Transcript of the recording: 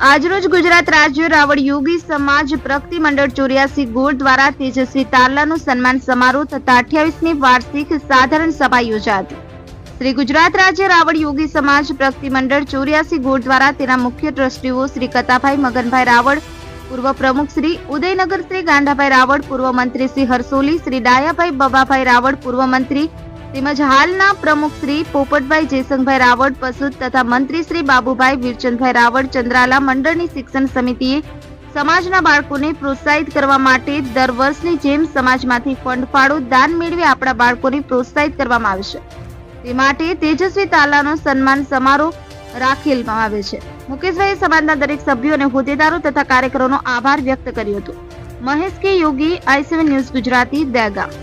આજરોજ ગુજરાત રાજ્ય રાવળ યોગી સમાજ પ્રગતિ મંડળ ચોર્યાસી ગોળ દ્વારા તેજસ્વી તારલાનું સન્માન સમારોહ તથા અઠ્યાવીસમી વાર્ષિક સાધારણ સભા યોજાતી શ્રી ગુજરાત રાજ્ય રાવળ યોગી સમાજ પ્રગતિ મંડળ ચોર્યાસી ગોળ દ્વારા તેના મુખ્ય ટ્રસ્ટીઓ શ્રી કતાભાઈ મગનભાઈ રાવળ, પૂર્વ પ્રમુખ શ્રી ઉદયનગર શ્રી ગાંડાભાઈ રાવળ, પૂર્વ મંત્રી શ્રી હરસોલી, શ્રી ડાયાભાઈ બબાભાઈ રાવળ, પૂર્વ મંત્રી તેમજ હાલના પ્રમુખ શ્રી પોપટભાઈ જયસંગભાઈ રાવળ પસુદ તથા મંત્રી શ્રી બાબુભાઈ વીરચંદભાઈ રાવળ ચંદ્રાલા મંડળની શિક્ષણ સમિતિએ સમાજના બાળકોને પ્રોત્સાહિત કરવા માટે દર વર્ષની જેમ સમાજમાંથી ફંડ ફાળો દાન મેળવી આપણા બાળકોને પ્રોત્સાહિત કરવામાં આવશે તે માટે તેજસ્વી તાલાનો સન્માન સમારોહ રાખેલમાં આવે છે. મુકેશભાઈએ સમાજના દરેક સભ્યો અને હોદ્દેદારો તથા કાર્યકરોનો આભાર વ્યક્ત કર્યો હતો. Mahesh K Yogi, I news Gujarati, Dahegam.